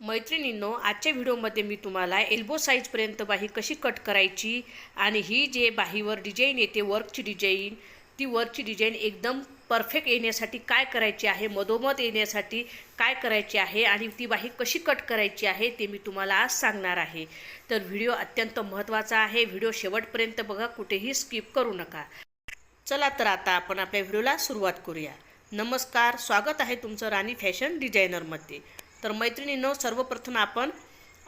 मैत्रिणींनो आजच्या व्हिडिओमध्ये मी तुम्हाला एल्बो साईजपर्यंत बाही कशी कट करायची आणि ही जे बाहीवर डिझाईन येते वर्कची डिझाईन ती वर्कची डिझाईन एकदम परफेक्ट येण्यासाठी काय करायची आहे मधोमध येण्यासाठी काय करायची आहे आणि ती बाही कशी कट करायची आहे ते मी तुम्हाला आज सांगणार आहे. तर व्हिडिओ अत्यंत महत्त्वाचा आहे व्हिडिओ शेवटपर्यंत बघा कुठेही स्किप करू नका. चला तर आता आपण आपल्या व्हिडिओला सुरुवात करूया. नमस्कार स्वागत आहे तुमचं राणी फॅशन डिझायनरमध्ये. तर मैत्रिणींनो सर्वप्रथम आपण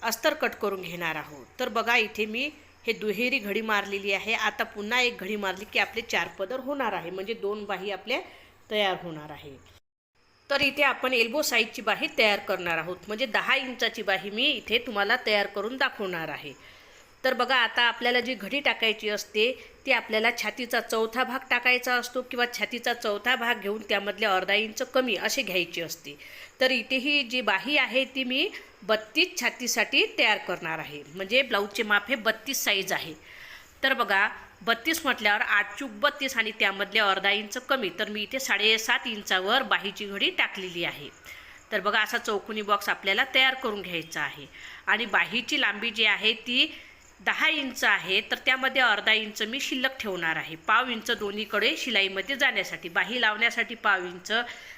अस्तर कट करून घेणार आहोत. तर बघा इथे मी हे दुहेरी घडी मारलेली आहे. आता पुन्हा एक घडी मारली की आपले चार पदर होणार आहे. म्हणजे दोन बाही आपल्या तयार होणार आहे. तर इथे आपण एल्बो साईजची बाही तयार करणार आहोत. म्हणजे दहा इंचाची बाही मी इथे तुम्हाला तयार करून दाखवणार आहे. तर बघा आता आपल्याला जी घडी टाकायची असते ती आपल्याला छातीचा चौथा भाग टाकायचा असतो किंवा छातीचा चौथा भाग घेऊन त्यामधले अर्धा इंच कमी असे घ्यायची असते. तर इथे ही जी बाही आहे ती मी बत्तीस छातीसाठी तयार करणार आहे. म्हणजे ब्लाऊजचे माप हे बत्तीस साईज आहे. तर बघा बत्तीस म्हटल्यावर आठ चूक बत्तीस आणि त्यामधले अर्धा इंच कमी तर मी इथे साडेसात इंचावर बाहीची घडी टाकलेली आहे. तर बघा असा चौकोनी बॉक्स आपल्याला तयार करून घ्यायचा आहे. आणि बाहीची लांबी जी आहे ती दहा इंच आहे तर त्यामध्ये अर्धा इंच मी शिल्लक ठेवणार आहे. पाव इंच दोन्हीकडे शिलाईमध्ये जाण्यासाठी बाही लावण्यासाठी पाव इंच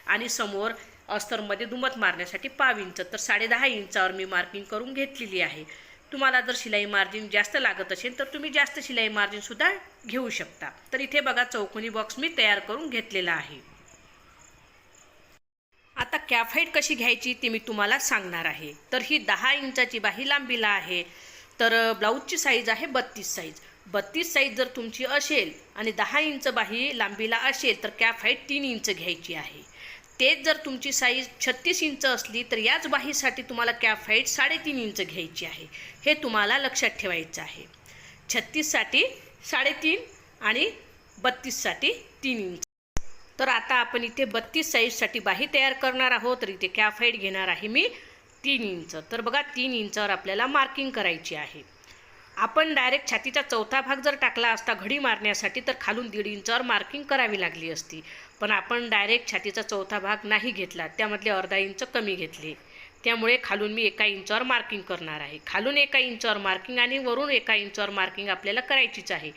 आणि समोर अस्तरमध्ये दुमत मारण्यासाठी पाव इंच. तर साडेदहा इंचावर मी मार्किंग करून घेतलेली आहे. तुम्हाला जर शिलाई मार्जिन जास्त लागत असेल तर तुम्ही जास्त शिलाई मार्जिनसुद्धा घेऊ शकता. तर इथे बघा चौकोनी बॉक्स मी तयार करून घेतलेला आहे. आता कॅफाईट कशी घ्यायची ती मी तुम्हाला सांगणार आहे. तर ही दहा इंचाची बाही लांबीला आहे. तर ब्लाऊजची साईज आहे बत्तीस साईज बत्तीस साईज जर तुमची असेल आणि दहा इंच बाही लांबीला असेल तर कॅप हाईट तीन इंच घ्यायची आहे. तेच जर तुमची साईज छत्तीस इंच असली तर याच बाहीसाठी तुम्हाला कॅप हाईट साडेतीन इंच घ्यायची आहे. हे तुम्हाला लक्षात ठेवायचं आहे. छत्तीससाठी साडेतीन आणि बत्तीससाठी तीन इंच. तर आता आपण इथे बत्तीस साईजसाठी बाही तयार करणार आहोत. तर इथे कॅप हाईट घेणार आहे मी. तीन इंच. तर बघा तीन इंचावर आपल्याला मार्किंग करायची आहे. आपण डायरेक्ट छातीचा चौथा भाग जर टाकला असता घडी मारण्यासाठी तर खालून दीड इंचावर मार्किंग करावी लागली असती. पण आपण डायरेक्ट छातीचा चौथा भाग नाही घेतला त्यामधले अर्धा इंच कमी घेतले. त्यामुळे खालून मी एका इंचावर मार्किंग करणार आहे. खालून एका इंचावर मार्किंग आणि वरून एका इंचावर मार्किंग आपल्याला करायचीच आहे.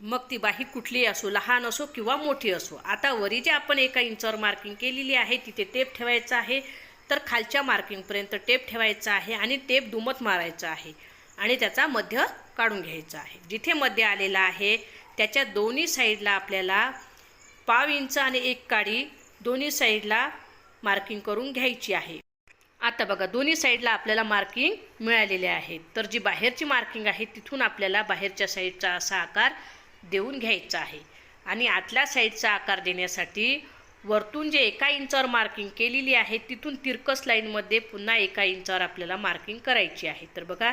मग ती बाही कुठली असो लहान असो किंवा मोठी असो आता वरी जे आपण एका इंचावर मार्किंग केलेली आहे तिथे टेप ठेवायचा आहे. तर खालच्या मार्किंगपर्यंत टेप ठेवायचा आहे आणि टेप दुमत मारायचा आहे आणि त्याचा मध्य काढून घ्यायचा आहे. जिथे मध्य आलेला आहे त्याच्या दोन्ही साईडला आपल्याला पाव इंच आणि एक काडी दोन्ही साईडला मार्किंग करून घ्यायची आहे. आता बघा दोन्ही साईडला आपल्याला मार्किंग मिळालेले आहेत तर जी बाहेरची मार्किंग आहे तिथून आपल्याला बाहेरच्या साईडचा असा आकार देऊन घ्यायचा आहे. आणि आतल्या साईडचा आकार देण्यासाठी वरतून जे एका इंचावर मार्किंग केलेली आहे तिथून तिरकस लाईनमध्ये पुन्हा एका इंचावर आपल्याला मार्किंग करायची आहे. तर बघा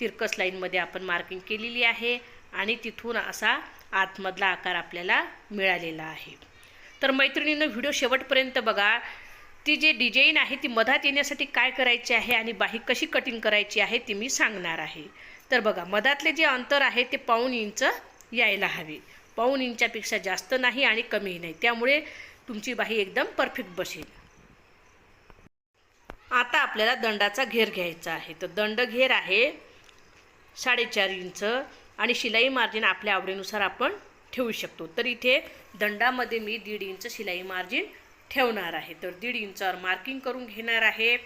तिरकस लाईनमध्ये आपण मार्किंग केलेली आहे आणि तिथून असा आतमधला आकार आपल्याला मिळालेला आहे. तर मैत्रिणीनं व्हिडिओ शेवटपर्यंत बघा. ती जी डिझाईन आहे ती मधात येण्यासाठी काय करायची आहे आणि बाही कशी कटिंग करायची आहे ती मी सांगणार आहे. तर बघा मधातले जे अंतर आहे ते पाऊण इंच यायला हवे. पाऊण इंचापेक्षा जास्त नाही आणि कमीही नाही. त्यामुळे तुमची बाही एकदम परफेक्ट बसेल. आता आपल्याला दंडाचा घेर घ्यायचा आहे. तर दंड घेर आहे साडेचार इंच आणि शिलाई मार्जिन आपल्या आवडीनुसार आपण ठेवू शकतो. तर इथे दंडामध्ये मी दीड इंच शिलाई मार्जिन ठेवणार आहे. तर दीड इंचावर मार्किंग करून घेणार आहे.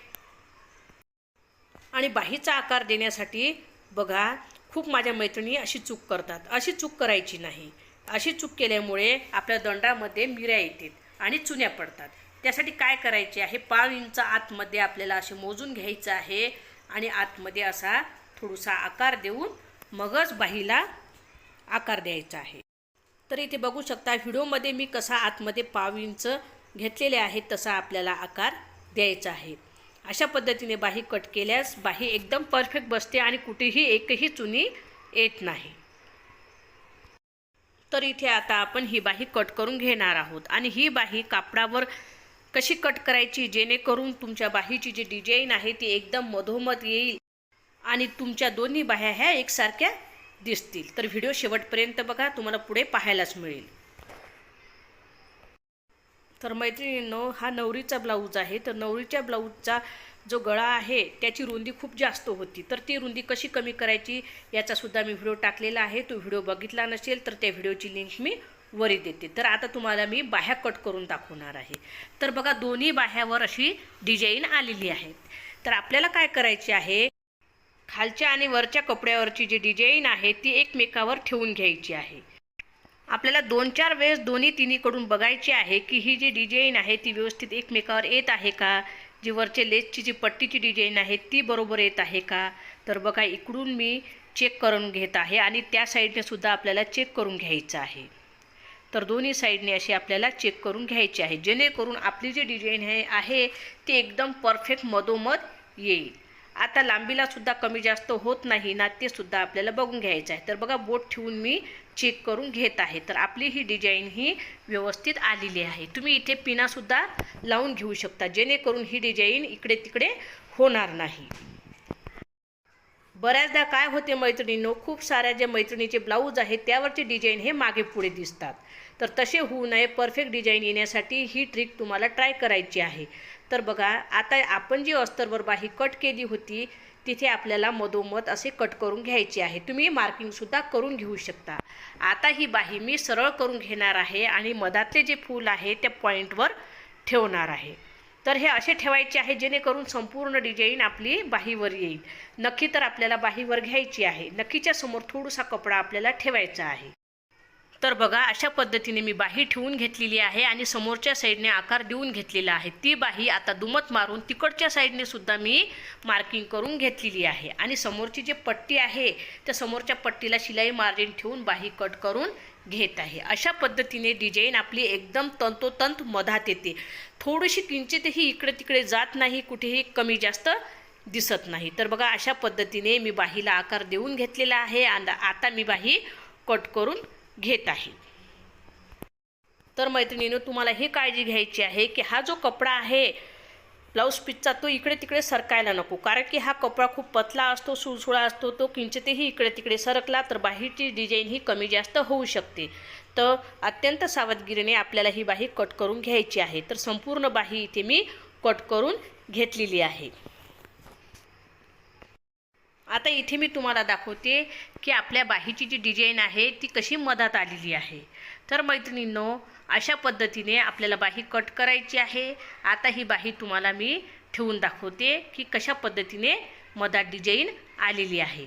आणि बाहीचा आकार देण्यासाठी बघा खूप माझ्या मैत्रिणी अशी चूक करतात. अशी चूक करायची नाही. अशी चूक केल्यामुळे आपल्या दंडामध्ये मिऱ्या येतील. आणि चुन्या पडतात. त्यासाठी काय करायचे आहे? पाव इंच आतमध्ये आपल्याला असे मोजून घ्यायचं आहे आणि आतमध्ये असा थोडासा आकार देऊन मगच बाहीला आकार द्यायचा आहे. तर इथे बघू शकता व्हिडिओमध्ये मी कसा आतमध्ये पाव इंच घेतलेले आहे तसा आपल्याला आकार द्यायचा आहे. अशा पद्धतीने बाही कट केल्यास बाही एकदम परफेक्ट बसते आणि कुठेही एकही चुनी येत नाही. तर इथे आता आपण ही बाही कट करून घेणार आहोत. आणि ही बाही कापडावर कशी कट करायची जेणेकरून तुमच्या बाहीची जी डिझाईन आहे ती एकदम मधोमध येईल आणि तुमच्या दोन्ही बाह्या ह्या एकसारख्या दिसतील. तर व्हिडिओ शेवटपर्यंत बघा तुम्हाला पुढे पाहायलाच मिळेल. तर मैत्रिणींनो हा नवरीचा ब्लाऊज आहे. तर नवरीच्या ब्लाऊजचा जो गळा आहे त्याची रुंदी खूप जास्त होती. तर ती रुंदी कशी कमी करायची याचासुद्धा मी व्हिडिओ टाकलेला आहे. तो व्हिडिओ बघितला नसेल तर त्या व्हिडिओची लिंक मी वरी देते. तर आता तुम्हाला मी बाह्या कट करून दाखवणार आहे. तर बघा दोन्ही बाह्यावर अशी डिझाईन आलेली आहे. तर आपल्याला काय करायचे आहे खालच्या आणि वरच्या कपड्यावरची जी डिझाईन आहे ती एकमेकावर ठेवून घ्यायची आहे. आपल्याला दोन चार वेळेस दोन्ही तिन्हीकडून बघायची आहे की ही जी डिझाईन आहे ती व्यवस्थित एकमेकावर येत आहे का? जी वरचे लेसची जी पट्टीची डिझाईन आहे ती बरोबर येत आहे का? तर बघा इकडून मी चेक करून घेत आहे आणि त्या साईडने सुद्धा आपल्याला चेक करून घ्यायचं आहे. तर दोन्ही साईडने अशी आपल्याला चेक करून घ्यायची आहे. जेणेकरून आपली जी डिझाईन हे आहे ती एकदम परफेक्ट मधोमध येईल. आता लांबीला सुद्धा कमी जास्त होत नाही ना ते सुद्धा आपल्याला बघून घ्यायचं आहे. तर बघा बोट ठेवून मी चेक करून घेत आहे. तर आपली ही डिझाईन ही व्यवस्थित आलेली आहे. तुम्ही इथे पिनासुद्धा लावून घेऊ शकता. जेणेकरून ही डिझाईन इकडे तिकडे होणार नाही. बऱ्याचदा काय होते मैत्रिणींनो खूप साऱ्या ज्या मैत्रिणीचे ब्लाऊज आहेत त्यावरचे डिझाईन हे मागे पुढे दिसतात. तर तसे होऊ नये. परफेक्ट डिझाईन येण्यासाठी ही ट्रिक तुम्हाला ट्राय करायची आहे. तर बघा आता आपण जी अस्तरवर बाही कट केली होती तिथे आपल्याला मधोमध असे कट करून घ्यायचे आहे. तुम्ही मार्किंगसुद्धा करून घेऊ शकता. आता ही बाही मी सरळ करून घेणार आहे आणि मधातले जे फूल आहे त्या पॉईंटवर ठेवणार आहे. तर हे असे ठेवायचे आहे जेणेकरून संपूर्ण डिझाईन आपली बाहीवर येईल. नक्की तर आपल्याला बाहीवर घ्यायची आहे. नक्कीच्या समोर थोडासा कपडा आपल्याला ठेवायचा आहे. तर बघा अशा पद्धतीने मी बाही ठेवून घेतलेली आहे आणि समोरच्या साईडने आकार देऊन घेतलेला आहे. ती बाही आता दुमत मारून तिकडच्या साईडने सुद्धा मी मार्किंग करून घेतलेली आहे. आणि समोरची जी पट्टी आहे त्या समोरच्या पट्टीला शिलाई मार्जिन ठेवून बाही कट करून घेत आहे. अशा पद्धतीने डिझाईन आपली एकदम तंतोतंत मधात येते. थोडीशी किंचितही इकडे तिकडे जात नाही कुठेही कमी जास्त दिसत नाही. तर बघा अशा पद्धतीने मी बाहीला आकार देऊन घेतलेला आहे. आणि आता मी बाही कट करून घेत आहे. तर मैत्रिणीनं तुम्हाला ही काळजी घ्यायची आहे की हा जो कपडा आहे ब्लाऊज पीसचा तो इकडे तिकडे सरकायला नको. कारण की हा कपडा खूप पतला असतो सुळसुळा असतो तो किंचितही इकडे तिकडे सरकला तर बाहीची डिझाईन ही कमी जास्त होऊ शकते. तर अत्यंत सावधगिरीने आपल्याला ही बाही कट करून घ्यायची आहे. तर संपूर्ण बाही इथे मी कट करून घेतलेली आहे. आता इथे मी तुम्हाला दाखवते की आपल्या बाहीची जी डिझाईन आहे ती कशी मधात आलेली आहे. तर मैत्रिणींनो अशा पद्धतीने आपल्याला बाही कट करायची आहे. आता ही बाही तुम्हाला मी ठेवून दाखवते की कशा पद्धतीने मधात डिझाईन आलेली आहे.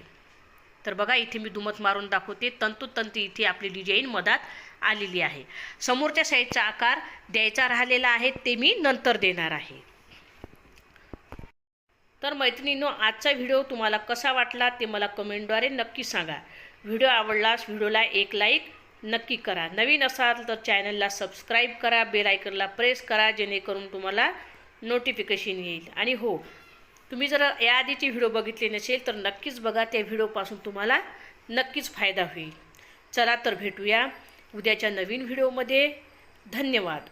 तर बघा इथे मी दुमत मारून दाखवते. तंतुतंत इथे आपली डिझाईन मधात आलेली आहे. समोरच्या साईडचा आकार द्यायचा राहिलेला आहे ते मी नंतर देणार आहे. तर मैत्रिणींनो आजचा व्हिडिओ तुम्हाला कसा वाटला ते मला कमेंटद्वारे नक्की सांगा. व्हिडिओ आवडलास व्हिडिओला एक लाईक नक्की करा. नवीन असाल तर चॅनलला सबस्क्राईब करा बेल आयकनला प्रेस करा जेणेकरून तुम्हाला नोटिफिकेशन येईल. आणि हो तुम्ही जर याआधीचे व्हिडिओ बघितले नसेल तर नक्कीच बघा त्या व्हिडिओपासून तुम्हाला नक्कीच फायदा होईल. चला तर भेटूया उद्याच्या नवीन व्हिडिओमध्ये. धन्यवाद.